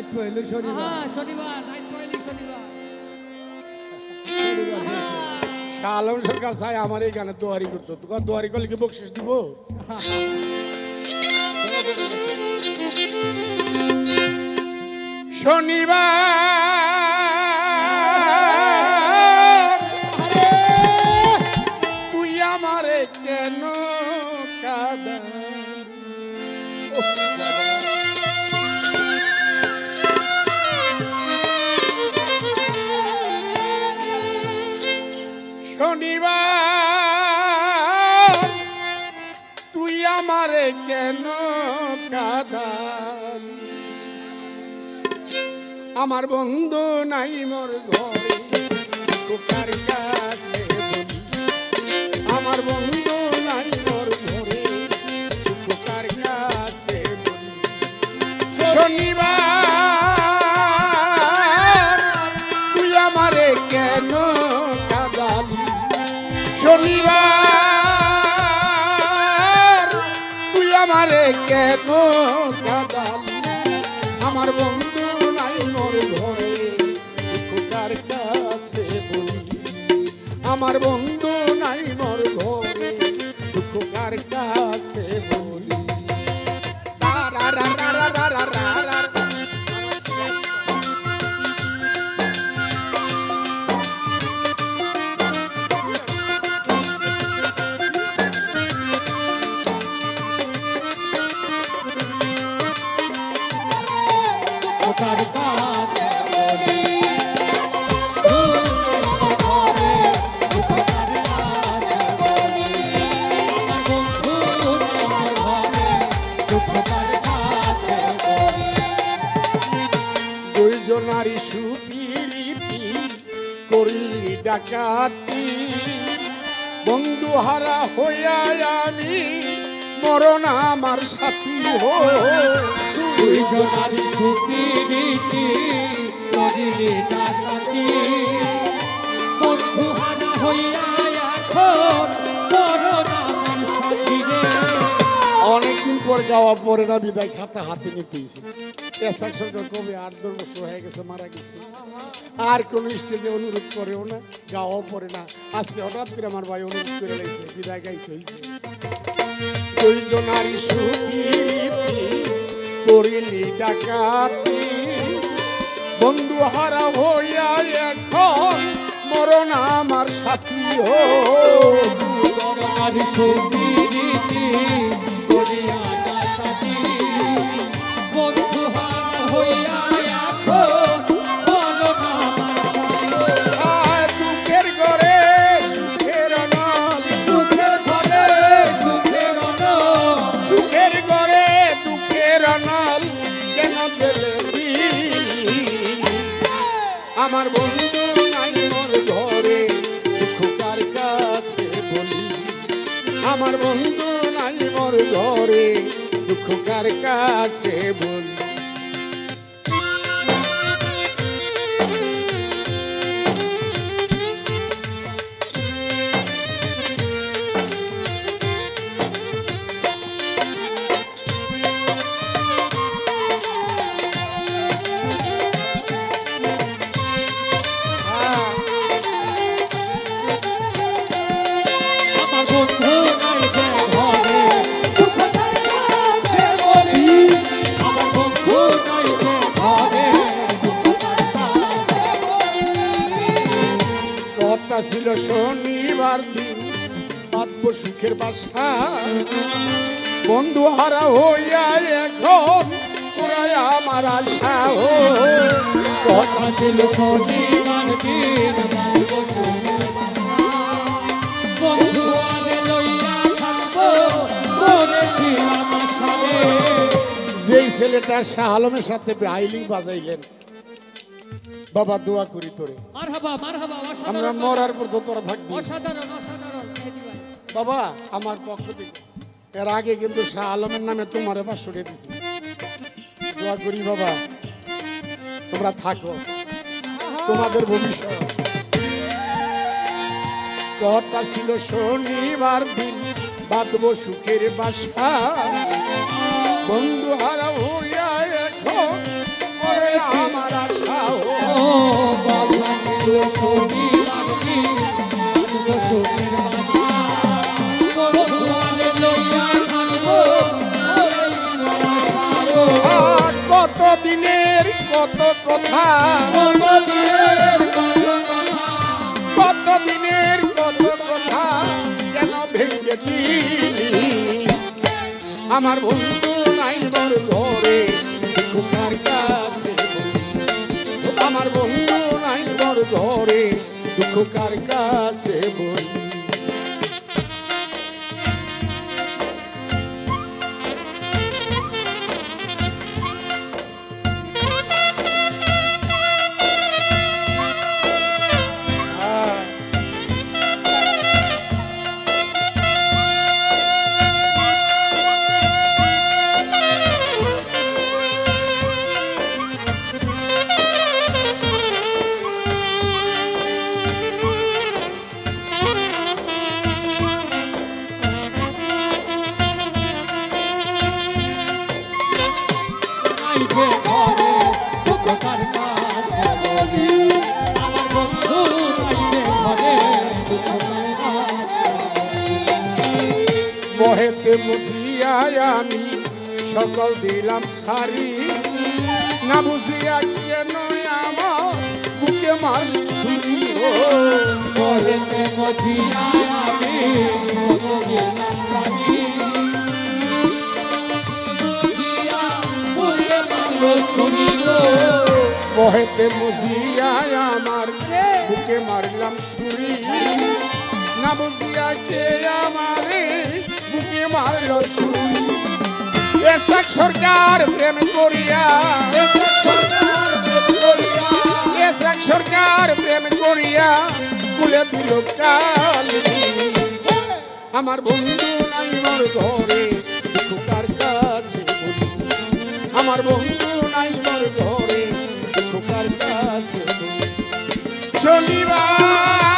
রাত পহল শনিবার। হ্যাঁ শনিবার রাত পয়লি শনিবার। সরকার চাই আমার এই গানে দোয়ারি করতো। তোর দোয়ারি করলে কি বকশিস দিব? শনিবার আমার বন্ধু নাই মোর ঘরে কোকার কাছে আমার বন্ধু নাই মোর ঘরে কোকার কাছে শনিবার আমার বন্ধু ডাকাতি। বন্ধু হারা হইয়া আমি মরণ আমার সাথী হো। তুই জোনারি সুপিরিতি করিলি পর গাওয়া পরে না, বিদায় খাতা হাতে নিতেইছে। পেশার সরকার কবে আট দশ বছর হয়ে গেছে, মারা গেছে। আর কোন স্টেজে অনুরোধ করেও না গাওয়াও পরে না। আজকে হঠাৎ করে আমার ভাই অনুরোধ করে লাগছে বিদায় গাইতে হয়েছে দুইজনারি সুপিরিতি করিলি ডাকাতি। বন্ধু হারা হইয়া এখন মরণ আমার সাথী হো। তোমার সুপিরিতি নল কেন চলে আমার বন্ধু নাই মোর ঘরে খোকার কাছে বলি। আমার বন্ধু নাই মোর ঘরে খোকার কাছে বলি। ছিল শনিবার দিন। পাতব সুখের বাসা। বন্ধু হারা হইয়া এখন ওরাই আমার আশা কথা ছিল শনিবার দিন। যেই ছেলেটা শাহ আলমের সাথে আইলিং বাজাইলেন বাবা দোয়া করি তোরে। আমরা মরার পর তোরা থাকবি। বাবা আমার পক্ষ থেকে। এর আগে কিন্তু শাহ আলমের নামে তোমার এবার সরিয়ে দিছি। দোয়া করি বাবা তোমরা থাকো। তোমাদের ভবিষ্যৎ। কথা ছিল শনিবার দিন বাঁধব সুখের বাসা। বন্ধু হারা হইয়া কত দিনের কত কথা কত দিনের কত কথা। কেন ভেঙে আমার বন্ধু নাই মোর ঘরে কাছে নাই দুঃখ কার কাছে বলি দুঃখকার কাছে বলি আমার বন্ধু আইছে ঘরে মহেতে বুঝিয়া আমি সকল দিলাম ছাড়ি। না বুঝিয়া কেন আমার বুকে মারলি ছুরি বলেতে মজিয়া আমি মজিয়া সারি মহেতে বুঝিয়া আমার বুকে মারলাম ছুরি। না বুঝিয়া কে আমারে বুকে মারল ছুরি। এসক সরকার প্রেম করিয়া। এসক সরকার প্রেম করিয়া। কুলে দিল কালি। আমার বন্ধু নাই মোর ঘরে দুঃখার কাছে বলি আমার বন্ধু নাই মোর ঘরে। দুঃখার কাছে? শনিবার